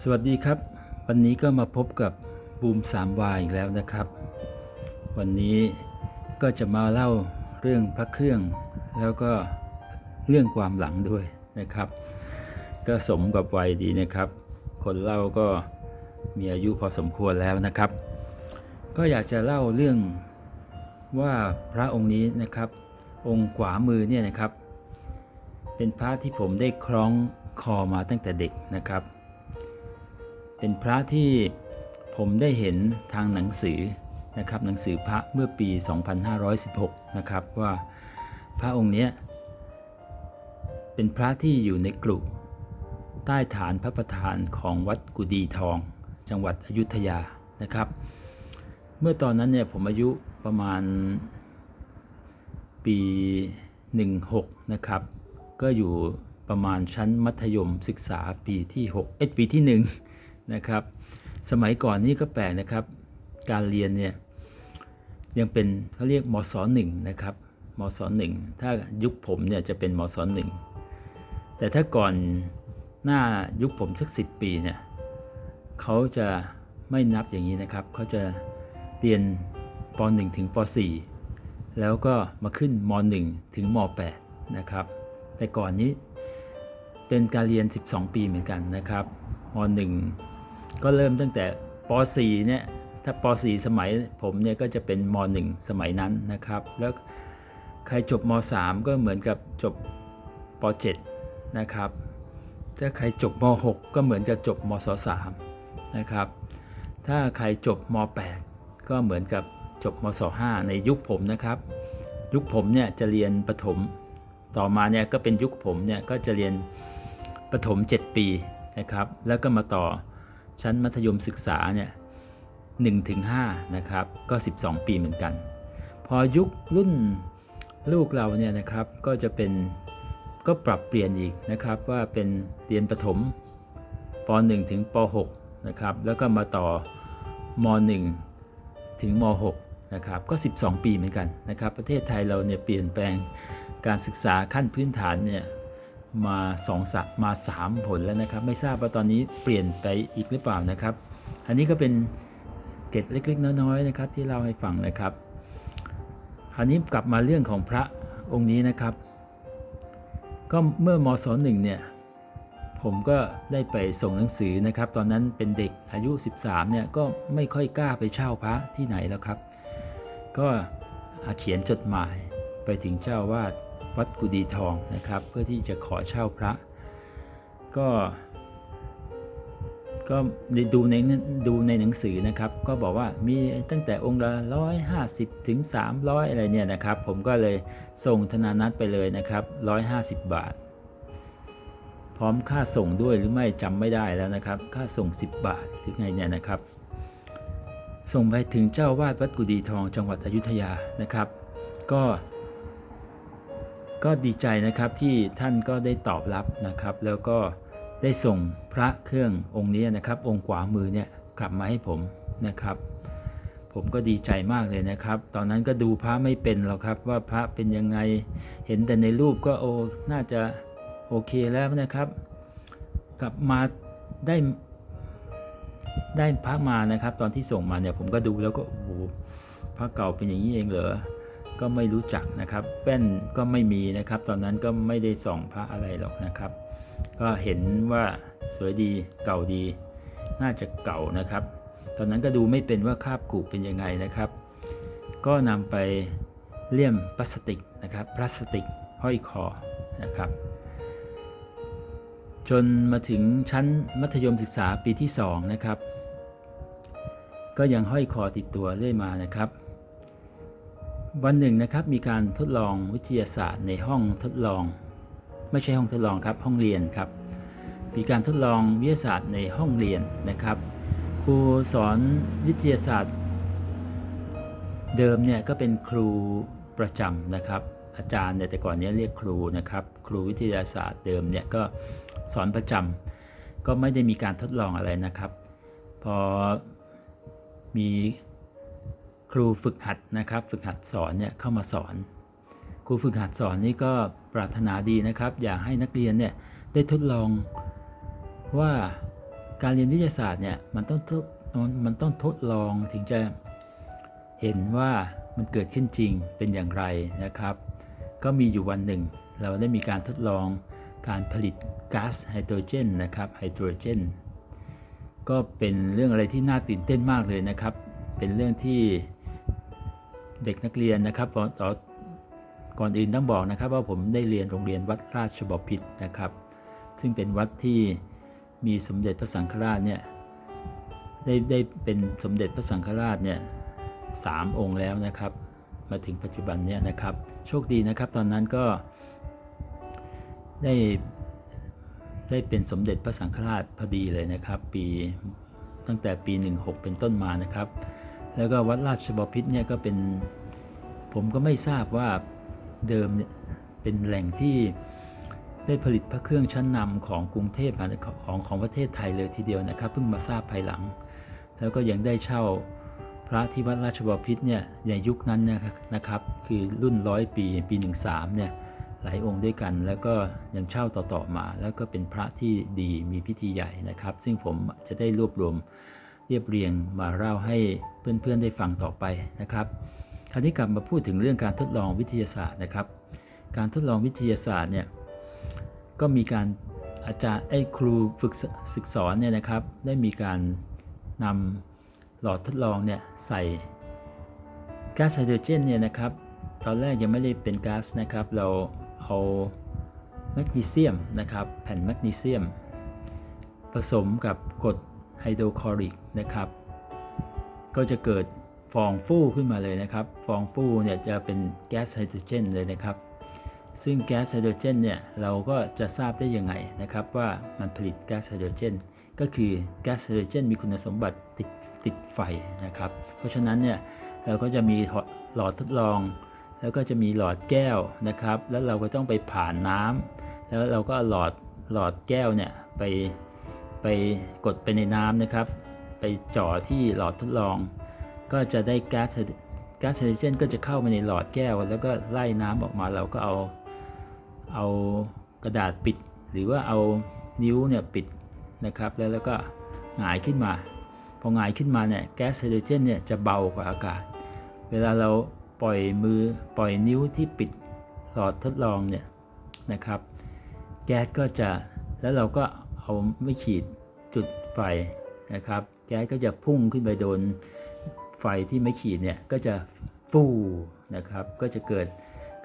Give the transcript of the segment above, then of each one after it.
สวัสดีครับ วันนี้ก็มาพบกับบูม3วายอีกแล้วนะครับ วันนี้ก็จะมาเล่าเรื่องพระเครื่อง แล้วก็เรื่องความหลังด้วยนะครับ ก็สมกับวัยดีนะครับ คนเล่าก็มีอายุพอสมควรแล้วนะครับ ก็อยากจะเล่าเรื่องว่าพระองค์นี้นะครับ องค์ขวามือเนี่ยนะครับ เป็นพระที่ผมได้คล้องคอมาตั้งแต่เด็กนะครับ เป็นพระที่ผมได้เห็นทางหนังสือนะครับหนังสือพระเมื่อปี 2516 นะครับว่าพระองค์เนี้ยเป็นพระที่อยู่ในกลุ่ใต้ฐานพระประธานของวัดกุดีทอง จังหวัดอยุธยานะครับ เมื่อตอนนั้นเนี่ยผมอายุประมาณปี 16 นะครับ ก็อยู่ประมาณชั้นมัธยมศึกษาปีที่6เอ็ดปีที่ 1 นะครับ สมัยก่อนนี่ก็แปลกนะครับ การเรียนเนี่ยยังเป็นเขาเรียกมศหนึ่งนะครับมศหนึ่งถ้ายุคผมเนี่ยจะเป็นมศหนึ่งแต่ถ้าก่อนหน้ายุคผมสักสิปีเนี่ยเขาจะไม่นับอย่างนี้นะครับเขาจะเรียนป .1 ถึงป .4 แล้วก็มาขึ้นม .1 ถึงม .8 นะครับ แต่ก่อนนี้เป็นการเรียน 12 ปีเหมือนกันนะครับม .1 ก็เริ่มตั้งแต่ป .4 เนี่ยถ้าป .4 สมัยผมเนี่ยก็จะเป็นม .1 สมัยนั้นนะครับ แล้วใครจบม .3 ก็เหมือนกับจบป .7 นะครับ ถ้าใครจบม .6 ก็เหมือนกับจบมศ 3 นะครับ ถ้าใครจบม .8 ก็เหมือนกับจบมศ 5 ในยุคผมนะครับ ยุคผมเนี่ยจะเรียนประถมต่อมาเนี่ยก็เป็นยุคผมเนี่ยก็จะเรียนประถม 7 ปีนะครับ แล้วก็มาต่อ ชั้นมัธยมศึกษาเนี่ย1ถึง5นะครับ ก็ 12 ปีเหมือนกัน พอยุครุ่นลูกเราเนี่ยนะครับก็จะเป็นก็ปรับเปลี่ยนอีกนะครับว่าเป็นเรียนประถมป .1 ถึงป .6 นะครับแล้วก็มาต่อม .1 ถึงม .6 นะครับก็ 12 ปีเหมือนกันนะครับ ประเทศไทยเราเนี่ยเปลี่ยนแปลงการศึกษาขั้นพื้นฐานเนี่ย มา2สัมา 3 ผลแล้วนะครับ ไม่ทราบว่าตอนนี้เปลี่ยนไปอีกหรือเปล่านะครับ อันนี้ก็เป็นเกร็ดเล็กๆน้อยๆนะครับ ที่เล่าให้ฟังนะครับคราวนี้กลับมาเรื่องของพระองค์นี้นะครับ ก็เมื่อมศหนึ่งเนี่ยผมก็ได้ไปส่งหนังสือนะครับ ตอนนั้นเป็นเด็กอายุ 13เนี่ยก็ไม่ค่อยกล้าไปเช่าพระที่ไหนแล้วครับ ก็เขียนจดหมายไปถึงเจ้าวาด วัดกุดีทองนะครับ เพื่อที่จะขอเช่าพระ ก็ก็ดูในดูในหนังสือนะครับ ก็บอกว่ามีตั้งแต่องค์ละ150ถึง300อะไรเนี่ยนะครับ ผมก็เลยส่งธนานัตไปเลยนะครับ150บาท พร้อมค่าส่งด้วยหรือไม่จำไม่ได้แล้วนะครับ ค่าส่ง 10 บาทถึงไงเนี่ยนะครับ ส่งไปถึงเจ้าวาดวัดกุดีทองจังหวัดอยุธยานะครับ ก็ ก็ดีใจนะครับที่ท่านก็ได้ตอบรับนะครับ แล้วก็ได้ส่งพระเครื่ององค์นี้นะครับ องค์ขวามือเนี่ยกลับมาให้ผมนะครับ ผมก็ดีใจมากเลยนะครับ ตอนนั้นก็ดูพระไม่เป็นหรอกครับ ว่าพระเป็นยังไงเห็นแต่ในรูปก็โอ้น่าจะโอเคแล้วนะครับ กลับมาได้ได้พระมานะครับ ตอนที่ส่งมาเนี่ยผมก็ดูแล้วก็โอ้พระเก่าเป็นอย่างนี้เองเหรอ ก็ไม่รู้จักนะครับแป้นก็ไม่มีนะครับ ตอนนั้นก็ไม่ได้ส่องพระอะไรหรอกนะครับ ก็เห็นว่าสวยดีเก่าดี น่าจะเก่านะครับ ตอนนั้นก็ดูไม่เป็นว่าคาบกูเป็นยังไงนะครับ ก็นำไปเลี่ยมพลาสติกนะครับ พลาสติกห้อยคอนะครับ จนมาถึงชั้นมัธยมศึกษาปีที่2นะครับ ก็ยังห้อยคอติดตัวเรื่อยมานะครับ วันหนึ่งนะครับมีการทดลองวิทยาศาสตร์ในห้องทดลอง ไม่ใช่ห้องทดลองครับห้องเรียนครับ มีการทดลองวิทยาศาสตร์ในห้องเรียนนะครับ ครูสอนวิทยาศาสตร์ เดิมเนี่ยก็เป็นครูประจำนะครับ อาจารย์เนี่ยแต่ก่อนเนี้เรียกครูนะครับ ครูวิทยาศาสตร์เดิมเนี่ยก็สอนประจำก็ไม่ได้มีการทดลองอะไรนะครับ พอมี รูฝึกหัดนะครับ ฝึกหัดสอนเนี่ยเข้ามาสอน ครูฝึกหัดสอนนี่ก็ปรารถนาดีนะครับ อยากให้นักเรียนเนี่ยได้ทดลองว่าการเรียนวิทยาศาสตร์เนี่ยมันต้องมันต้องทดลองถึงจะเห็นว่ามันเกิดขึ้นจริงเป็นอย่างไรนะครับ ก็มีอยู่วันหนึ่ง เราได้มีการทดลองการผลิตก๊าซไฮโดรเจนนะครับไฮโดรเจนก็เป็นเรื่องอะไรที่น่าตื่นเต้นมากเลยนะครับ เป็นเรื่องที่ เด็กนักเรียนนะครับก่อนอก่อนอื่นต้องบอกนะครับ ว่าผมได้เรียนโรงเรียนวัดราชบพิตรนะครับ ซึ่งเป็นวัดที่มีสมเด็จพระสังฆราชเนี่ยได้ได้เป็นสมเด็จพระสังฆราชเนี่ยสามองค์แล้วนะครับ มาถึงปัจจุบันเนี่ยนะครับ โชคดีนะครับ ตอนนั้นก็ได้ได้เป็นสมเด็จพระสังฆราชพอดีเลยนะครับ ปีตั้งแต่ปี 16 เป็นต้นมานะครับ แล้วก็วัดราชบพิตรเนี่ยก็เป็นผมก็ไม่ทราบว่าเดิมเนี่ยเป็นแหล่งที่ได้ผลิตพระเครื่องชั้นนำของกรุงเทพของของประเทศไทยเลยทีเดียวนะครับ เพิ่งมาทราบภายหลัง แล้วก็ยังได้เช่าพระที่วัดราชบพิตรเนี่ยในยุคนั้นนะครับนะครับ คือรุ่นร้อยปีปี 13เนี่ยหลายองค์ด้วยกัน แล้วก็ยังเช่าต่อๆมา แล้วก็เป็นพระที่ดีมีพิธีใหญ่นะครับ ซึ่งผมจะได้รวบรวม เรียบเรียงมาเล่าให้เพื่อนๆได้ฟังต่อไปนะครับ คราวนี้กลับมาพูดถึงเรื่องการทดลองวิทยาศาสตร์นะครับ การทดลองวิทยาศาสตร์เนี่ยก็มีการอาจารย์ไอ้ครูฝึกศึกสอนเนี่ยนะครับ ได้มีการนำหลอดทดลองเนี่ยใส่ก๊าซไฮโดรเจนเนี่ยนะครับ ตอนแรกยังไม่ได้เป็นก๊าซนะครับ เราเอาแมกนีเซียมนะครับ แผ่นแมกนีเซียม ผสมกับกรด ไฮโดรคลอริกนะครับ ก็จะเกิดฟองฟู่ขึ้นมาเลยนะครับ ฟองฟู่เนี่ยจะเป็นแก๊สไฮโดรเจนเลยนะครับ ซึ่งแก๊สไฮโดรเจนเนี่ยเราก็จะทราบได้ยังไงนะครับ ว่ามันผลิตแก๊สไฮโดรเจนก็คือแก๊สไฮโดรเจนมีคุณสมบัติติดติดไฟนะครับ เพราะฉะนั้นเนี่ยเราก็จะมีหลอดทดลอง แล้วก็จะมีหลอดแก้วนะครับ แล้วเราก็ต้องไปผ่านน้ำแล้วเราก็หลอดหลอดแก้วเนี่ยไป ไปกดไปในน้ำนะครับ ไปจ่อที่หลอดทดลอง ก็จะได้ก๊าซก๊าซไฮโดรเจนก็จะเข้ามาในหลอดแก้ว แล้วก็ไล่น้ำออกมาเราก็เอาเอากระดาษปิด หรือว่าเอานิ้วเนี่ยปิดนะครับ แล้วแล้วก็หงายขึ้นมา พอหงายขึ้นมาเนี่ยแก๊สไฮโดรเจนเนี่ยจะเบากว่าอากาศ เวลาเราปล่อยมือปล่อยนิ้วที่ปิดหลอดทดลองเนี่ยนะครับ แก๊สก็จะแล้วเราก็ เอาไม่ขีดจุดไฟนะครับ แก๊สก็จะพุ่งขึ้นไปโดนไฟที่ไม่ขีดเนี่ยก็จะฟูนะครับ ก็จะเกิด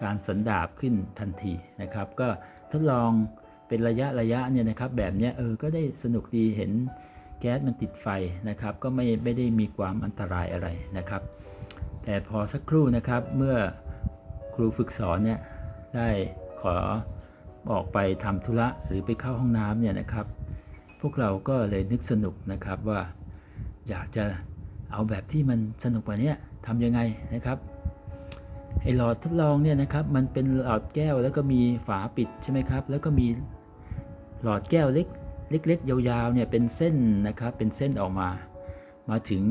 การสันดาบขึ้นทันทีนะครับ ก็ทดลองเป็นระยะระยะเนี่ยนะครับ แบบเนี้ยเออก็ได้สนุกดีเห็นแก๊สมันติดไฟนะครับ ก็ไม่ไม่ได้มีความอันตรายอะไรนะครับ แต่พอสักครู่นะครับเมื่อครูฝึกสอนเนี่ยได้ขอ ออกไปทำธุระหรือไปเข้าห้องน้ำเนี่ยนะครับ พวกเราก็เลยนึกสนุกนะครับว่าอยากจะเอาแบบที่มันสนุกกว่านี้ทำยังไงนะครับไอหลอดทดลองเนี่ยนะครับมันเป็นหลอดแก้วแล้วก็มีฝาปิดใช่ไหมครับ แล้วก็มีหลอดแก้วเล็กเล็กๆยาวๆเนี่ยเป็นเส้นนะครับเป็นเส้นออกมา มาถึง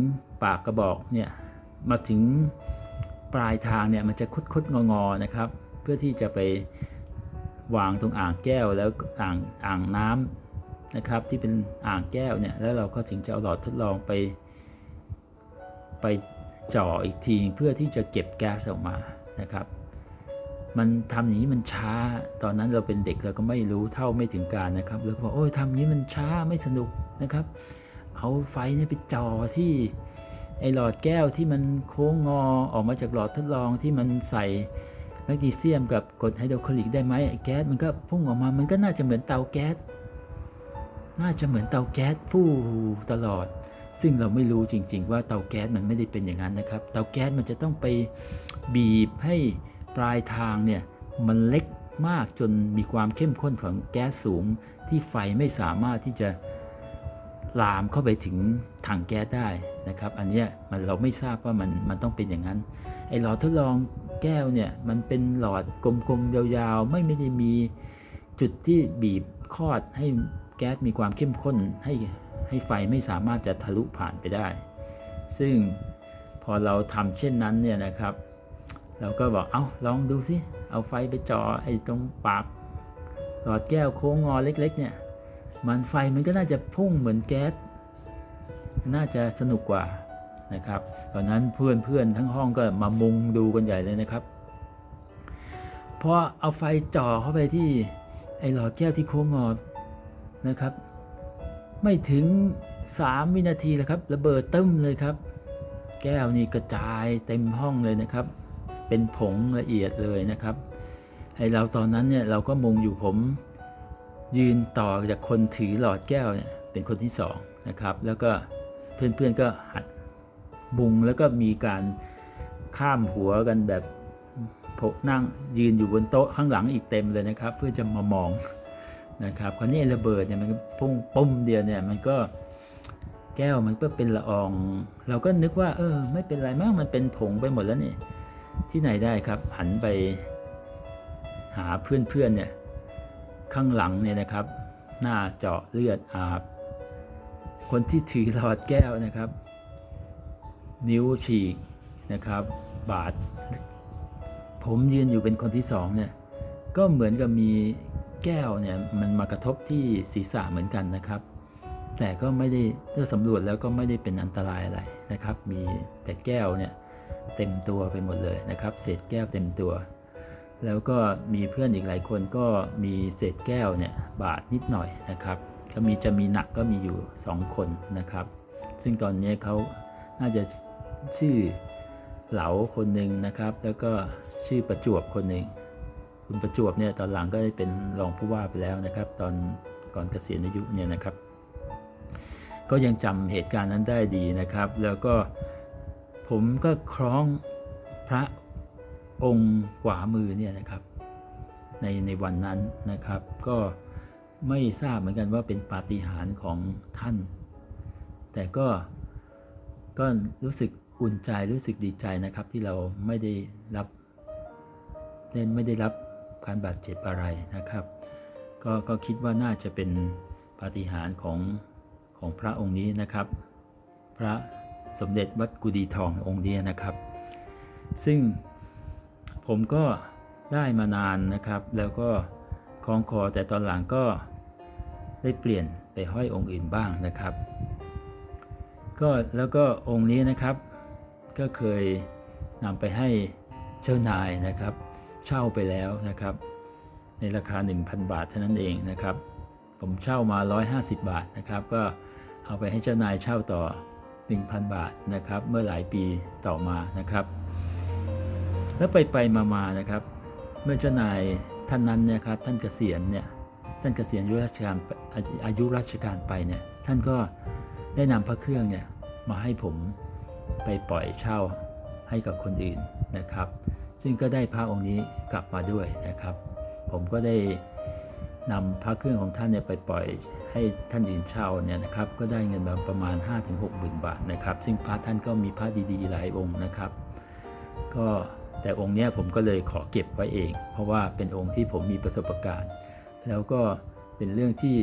ปากกระบอกเนี่ยมาถึงปลายทางเนี่ยมันจะคดคดงองอๆนะครับ เพื่อที่จะไป วางตรงอ่างแก้วแล้วอ่างอ่างน้ำนะครับ ที่เป็นอ่างแก้วเนี่ยแล้วเราก็ถึงจะเอาหลอดทดลองไป ไปจ่ออีกทีเพื่อที่จะเก็บแก๊สออกมานะครับ มันทำอย่างนี้มันช้า ตอนนั้นเราเป็นเด็กเราก็ไม่รู้เท่าไม่ถึงการนะครับแล้วก็บอกโอ้ยทำอย่างนี้มันช้าไม่สนุกนะครับ เอาไฟเนี่ยไปจ่อที่ไอหลอดแก้วที่มันโค้งงอออกมาจากหลอดทดลองที่มันใส่ แมกนีเซียมกับกรดไฮโดรคลอริกได้ไหมไอแก๊สมันก็พุ่งออกมา มันก็น่าจะเหมือนเตาแก๊ส น่าจะเหมือนเตาแก๊สฟู่ตลอด ซึ่งเราไม่รู้จริง ๆ ว่าเตาแก๊สมันไม่ได้เป็นอย่างนั้นนะครับ เตาแก๊สมันจะต้องไปบีบให้ปลายทางเนี่ยมันเล็กมากจนมีความเข้มข้นของแก๊สสูงที่ไฟไม่สามารถที่จะ ลามเข้าไปถึงถังแก๊สได้นะครับ อันนี้มันเราไม่ทราบว่ามันมันต้องเป็นอย่างนั้นไอหลอดทดลองแก้วเนี่ยมันเป็นหลอดกลมๆยาวๆ ไม่ไม่ได้มีจุดที่บีบคอดให้แก๊สมีความเข้มข้นให้ให้ไฟไม่สามารถจะทะลุผ่านไปได้ ซึ่งพอเราทำเช่นนั้นเนี่ยนะครับ เราก็บอกเอาลองดูสิเอาไฟไปจ่อไอ้ตรงปากหลอดแก้วโค้งงอเล็ก ๆ เนี่ย มันไฟมันก็น่าจะพุ่งเหมือนแก๊ส น่าจะสนุกกว่านะครับ ตอนนั้นเพื่อนเพื่อนๆทั้งห้องก็มามุงดูกันใหญ่เลยนะครับ พอเอาไฟจ่อเข้าไปที่ไอ้หลอดแก้วที่โค้งงอนะครับ ไม่ถึง 3 วินาทีแล้วครับระเบิดตึ้มเลยครับ แก้วนี่กระจายเต็มห้องเลยนะครับ เป็นผงละเอียดเลยนะครับไอเราตอนนั้นเนี่ยเราก็มงอยู่ผม ยืนต่อจากคนถือหลอดแก้วเนี่ยเป็นคนที่สองนะครับ แล้วก็เพื่อนๆก็หัดมุงแล้วก็มีการข้ามหัวกันแบบผมนั่งยืนอยู่บนโต๊ะข้างหลังอีกเต็มเลยนะครับ เพื่อจะมามองนะครับคราวนี้ระเบิดเนี่ยมันพุ่งปุ้มเดียวเนี่ยมันก็แก้วมันก็เป็นละออง เราก็นึกว่า เออ ไม่เป็นไรมั้งมันเป็นผงไปหมดแล้วนี่ที่ไหนได้ครับหันไปหาเพื่อนๆเนี่ย ข้างหลังเนี่ยนะครับ หน้าเจาะเลือดอาบ คนที่ถือหลอดแก้วนะครับ นิ้วฉีกนะครับ บาด ผมยืนอยู่เป็นคนที่สองเนี่ยก็เหมือนกับมีแก้วเนี่ยมันมากระทบที่ศีรษะเหมือนกันนะครับ แต่ก็ไม่ได้เมื่อสำรวจแล้วก็ไม่ได้เป็นอันตรายอะไรนะครับ มีแต่แก้วเนี่ยเต็มตัวไปหมดเลยนะครับ เศษแก้วเต็มตัว แล้วก็มีเพื่อนอีกหลายคนก็มีเศษแก้วเนี่ยบาดนิดหน่อยนะครับ ก็มีจะมีหนักก็มีอยู่ 2 คนนะครับ ซึ่งตอนนี้เขาน่าจะชื่อเหลาคนหนึ่งนะครับ แล้วก็ชื่อประจวบคนหนึ่งคุณประจวบเนี่ยตอนหลังก็ได้เป็นรองผู้ว่าไปแล้วนะครับ ตอนก่อนเกษียณอายุเนี่ยนะครับ ก็ยังจำเหตุการณ์นั้นได้ดีนะครับ แล้วก็ผมก็คล้องพระ องค์ขวามือเนี่ยนะครับในในวันนั้นนะครับ ก็ไม่ทราบเหมือนกันว่าเป็นปาฏิหาริย์ของท่าน แต่ก็ก็รู้สึกอุ่นใจรู้สึกดีใจนะครับที่เราไม่ได้รับไม่ได้รับการบาดเจ็บอะไรนะครับ ก็ก็คิดว่าน่าจะเป็นปาฏิหาริย์ของของพระองค์นี้นะครับ พระสมเด็จวัดกุดีทององค์นี้นะครับ ซึ่ง ผมก็ได้มานานนะครับ แล้วก็คล้องคอแต่ตอนหลังก็ได้เปลี่ยนไปห้อยองค์อื่นบ้างนะครับ ก็แล้วก็องค์นี้นะครับ ก็เคยนำไปให้เจ้านายนะครับ เช่าไปแล้วนะครับ ในราคา 1,000 บาทเท่านั้นเองนะครับ ผมเช่ามา 150 บาทนะครับ ก็เอาไปให้เจ้านายเช่าต่อ 1,000 บาทนะครับ เมื่อหลายปีต่อมานะครับ แล้วไปไปมามานะครับ เมื่อเจ้านายท่านนั้นเนี่ยครับท่านเกษียณเนี่ยท่านเกษียณอายุราชการอายุราชการไปเนี่ยท่านก็ได้นำพระเครื่องเนี่ยมาให้ผมไปปล่อยเช่าให้กับคนอื่นนะครับ ซึ่งก็ได้พระองค์นี้กลับมาด้วยนะครับ ผมก็ได้นำพระเครื่องของท่านเนี่ยไปปล่อยให้ท่านอื่นเช่าเนี่ยนะครับ ก็ได้เงินมาประมาณ 5-6หมื่นบาทนะครับ ซึ่งพระท่านก็มีพระดีๆหลายองค์นะครับ ก็ แต่องค์นี้ผมก็เลยขอเก็บไว้เอง เพราะว่าเป็นองค์ที่ผมมีประสบการณ์ แล้วก็เป็นเรื่องที่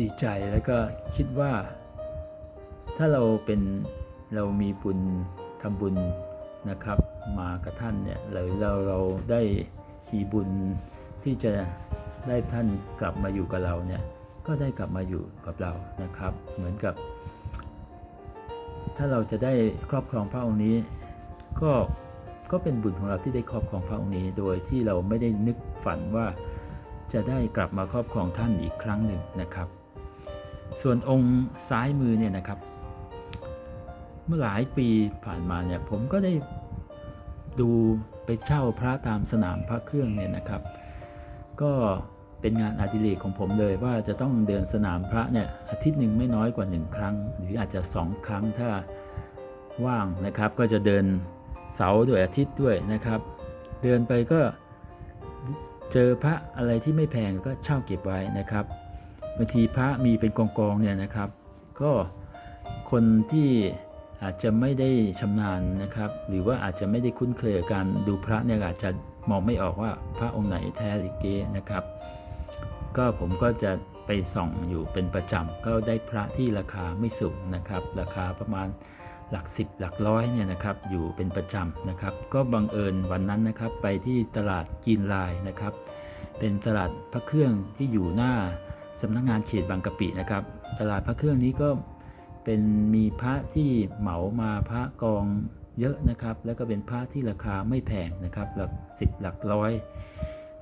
ดีใจแล้วก็คิดว่า ถ้าเราเป็นเรามีบุญทำบุญนะครับ มากับท่านเนี่ยหรือเราเราได้มีบุญที่จะได้ท่านกลับมาอยู่กับเราเนี่ยก็ได้กลับมาอยู่กับเรานะครับ เหมือนกับ ถ้าเราจะได้ครอบครองพระองค์นี้ ก็ก็เป็นบุญของเราที่ได้ครอบครองพระองค์นี้โดยที่เราไม่ได้นึกฝันว่าจะได้กลับมาครอบครองท่านอีกครั้งหนึ่งนะครับ ส่วนองค์ซ้ายมือเนี่ยนะครับ เมื่อหลายปีผ่านมาเนี่ยผมก็ได้ดูไปเช่าพระตามสนามพระเครื่องเนี่ยนะครับ ก็เป็นงานอดิเรกของผมเลยว่าจะต้องเดินสนามพระเนี่ยอาทิตย์หนึ่งไม่น้อยกว่าหนึ่งครั้ง หรืออาจจะสองครั้งถ้าว่างนะครับก็จะเดิน เสาร์ด้วยอาทิตย์ด้วยนะครับ เดินไปก็เจอพระอะไรที่ไม่แพงก็เช่าเก็บไว้นะครับบางทีพระมีเป็นกองๆเนี่ยนะครับ ก็คนที่อาจจะไม่ได้ชำนาญนะครับ หรือว่าอาจจะไม่ได้คุ้นเคยกับการดูพระเนี่ยอาจจะมองไม่ออกว่าพระองค์ไหนแท้หรือเก๊นะครับ ก็ผมก็จะไปส่องอยู่เป็นประจำก็ได้พระที่ราคาไม่สูงนะครับ ราคาประมาณ หลักสิบหลักร้อยเนี่ยนะครับอยู่เป็นประจำนะครับ ก็บังเอิญวันนั้นนะครับไปที่ตลาดกีนลายนะครับ เป็นตลาดพระเครื่องที่อยู่หน้าสำนักงานเขตบางกะปินะครับ ตลาดพระเครื่องนี้ก็เป็นมีพระที่เหมามาพระกองเยอะนะครับ แล้วก็เป็นพระที่ราคาไม่แพงนะครับ หลักสิบหลักร้อย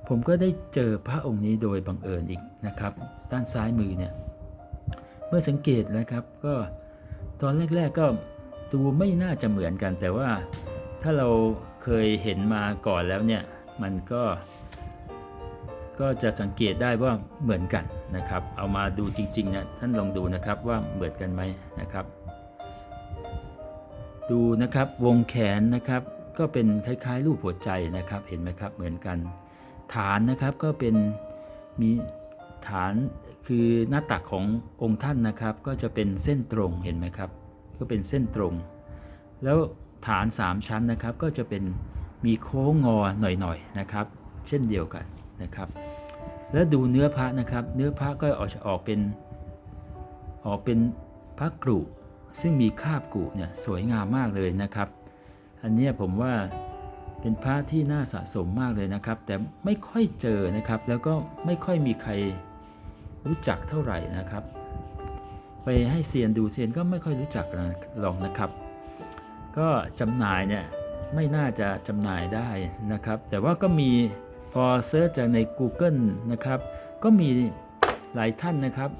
ผมก็ได้เจอพระองค์นี้โดยบังเอิญอีกนะครับ ด้านซ้ายมือเนี่ย เมื่อสังเกตนะครับก็ตอนแรก ๆก็ ดูไม่น่าจะเหมือนกัน แต่ว่าถ้าเราเคยเห็นมาก่อนแล้วเนี่ยมันก็ ก็จะสังเกตได้ว่าเหมือนกันนะครับ เอามาดูจริงๆนะท่านลองดูนะครับว่าเหมือนกันไหมนะครับ ดูนะครับวงแขนนะครับก็เป็นคล้ายๆ รูปหัวใจนะครับเห็นไหมครับเหมือนกัน ฐานนะครับก็เป็นมีฐานคือหน้าตักขององค์ท่านนะครับ ก็จะเป็นเส้นตรงเห็นไหมครับ ก็เป็นเส้นตรง แล้วฐาน 3 ชั้นนะครับก็จะเป็นมีโค้งงอหน่อยๆนะครับ เช่นเดียวกันนะครับ แล้วดูเนื้อพระนะครับ เนื้อพระก็ออกจะออกเป็นออกเป็นพระกรุซึ่งมีคาบกุเนี่ยสวยงามมากเลยนะครับ อันนี้ผมว่าเป็นพระที่น่าสะสมมากเลยนะครับ แต่ไม่ค่อยเจอนะครับ แล้วก็ไม่ค่อยมีใครรู้จักเท่าไหร่นะครับ ไปให้เซียนดูเซียนก็ไม่ค่อยรู้จักนะลองนะครับ ก็จำหน่ายเนี่ยไม่น่าจะจำหน่ายได้นะครับ แต่ว่าก็มีพอเซิร์ชจากใน Google นะครับ ก็มีหลายท่านนะครับ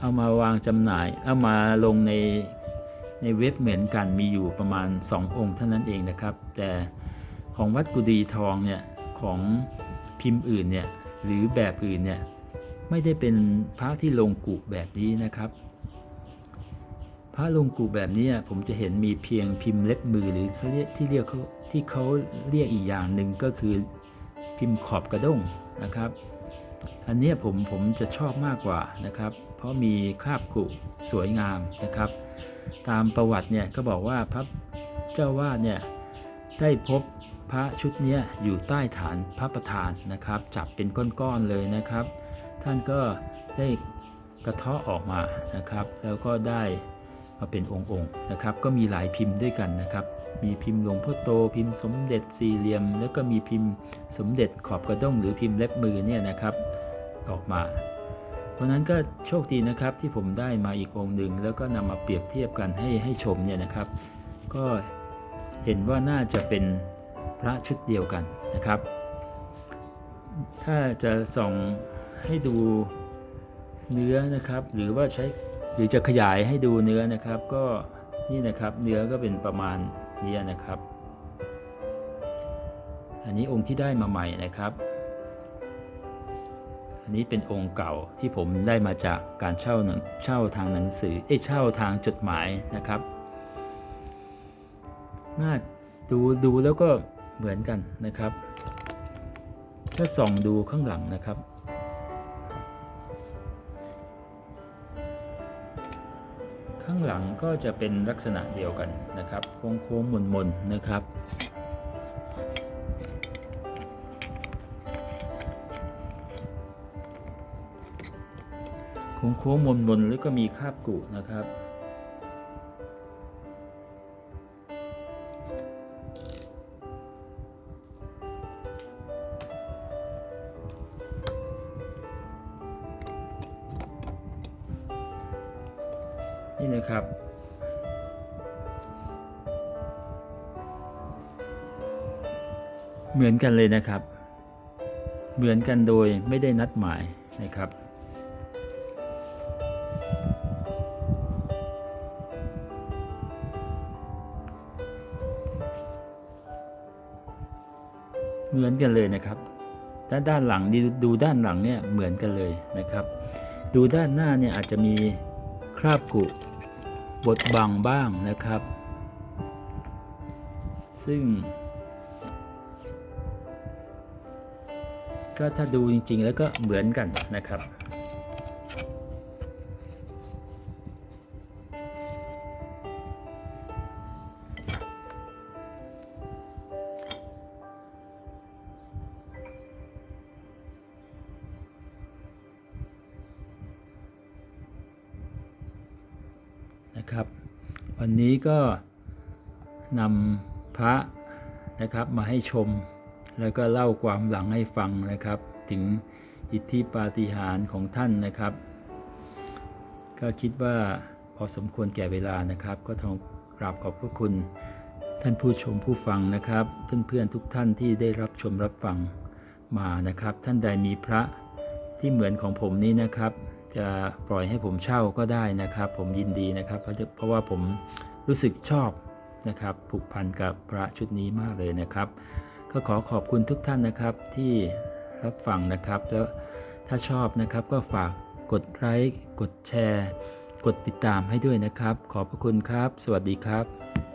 เอามาวางจำหน่าย เอามาลงในในเว็บเหมือนกันมีอยู่ประมาณ 2 องค์เท่านั้นเองนะครับ แต่ของวัดกุดีทองเนี่ยของพิมพ์อื่นเนี่ยหรือแบบอื่นเนี่ยไม่ได้เป็นพระที่ลงกุแบบนี้นะครับ พระลงกุแบบนี้ผมจะเห็นมีเพียงพิมพ์เล็บมือหรือเขาเรียกที่เรียกเขาที่เขาเรียกอีกอย่างหนึ่งก็คือพิมพ์ขอบกระด้งนะครับ อันนี้ผมผมจะชอบมากกว่านะครับ เพราะมีคราบกุสวยงามนะครับ ตามประวัติเนี่ยก็บอกว่าพระเจ้าวาดเนี่ยได้พบพระชุดนี้อยู่ใต้ฐานพระประธานนะครับ จับเป็นก้อนๆเลยนะครับ ท่านก็ได้กระเทาะออกมานะครับ แล้วก็ได้ มาเป็นองค์ๆนะครับก็มีหลายพิมพ์ด้วยกันนะครับ มีพิมพ์หลวงพ่อโตพิมพ์สมเด็จสี่เหลี่ยม แล้วก็มีพิมพ์สมเด็จขอบกระด้งหรือพิมพ์เล็บมือเนี่ยนะครับออกมาเพราะฉะนั้นก็โชคดีนะครับที่ผมได้มาอีกองค์หนึ่งแล้วก็นำมาเปรียบเทียบกันให้ให้ชมเนี่ยนะครับ ก็เห็นว่าน่าจะเป็นพระชุดเดียวกันนะครับ ถ้าจะส่องให้ดูเนื้อนะครับ หรือว่าใช้ หรือจะขยายให้ดูเนื้อนะครับ ก็นี่นะครับเนื้อก็เป็นประมาณนี้นะครับ อันนี้องค์ที่ได้มาใหม่นะครับ อันนี้เป็นองค์เก่าที่ผมได้มาจากการเช่าหนังเช่าทางหนังสือเอ้เช่าทางจดหมายนะครับน่าดูดูแล้วก็เหมือนกันนะครับ ถ้าส่องดูข้างหลังนะครับ หลังก็จะเป็นลักษณะเดียวกันนะครับโค้งโค้งมนมนๆนะครับโค้งโค้งมนมนๆแล้วก็มีคาบกุนะครับ นี่นะครับ เหมือนกันเลยนะครับ เหมือนกันโดยไม่ได้นัดหมายนะครับเหมือนกันเลยนะครับ ด้านด้านหลังดดูด้านหลังเนี่ยเหมือนกันเลยนะครับ ดูด้านหน้าเนี่ยอาจจะมีคราบกุ บดบังบ้างนะครับ ซึ่ง ก็ถ้าดูจริงๆแล้วก็เหมือนกันนะครับนะครับ นนี้ก็นำพระนะครับมาให้ชม แล้วก็เล่าความหลังให้ฟังนะครับ ถึงอิทธิปาฏิหาริย์ของท่านนะครับ ก็คิดว่าพอสมควรแก่เวลานะครับ ก็ต้องกราบขอบพระคุณท่านผู้ชมผู้ฟังนะครับ เพื่อนๆทุกท่านที่ได้รับชมรับฟังมานะครับ ท่านใดมีพระที่เหมือนของผมนี้นะครับ จะปล่อยให้ผมเช่าก็ได้นะครับ ผมยินดีนะครับ เพราะว่าผมรู้สึกชอบนะครับผูกพันกับพระชุดนี้มากเลยนะครับ ก็ขอขอบคุณทุกท่านนะครับที่รับฟังนะครับ แล้วถ้าชอบนะครับก็ฝากกดไลค์กดแชร์ กดติดตามให้ด้วยนะครับ ขอบพระคุณครับ สวัสดีครับ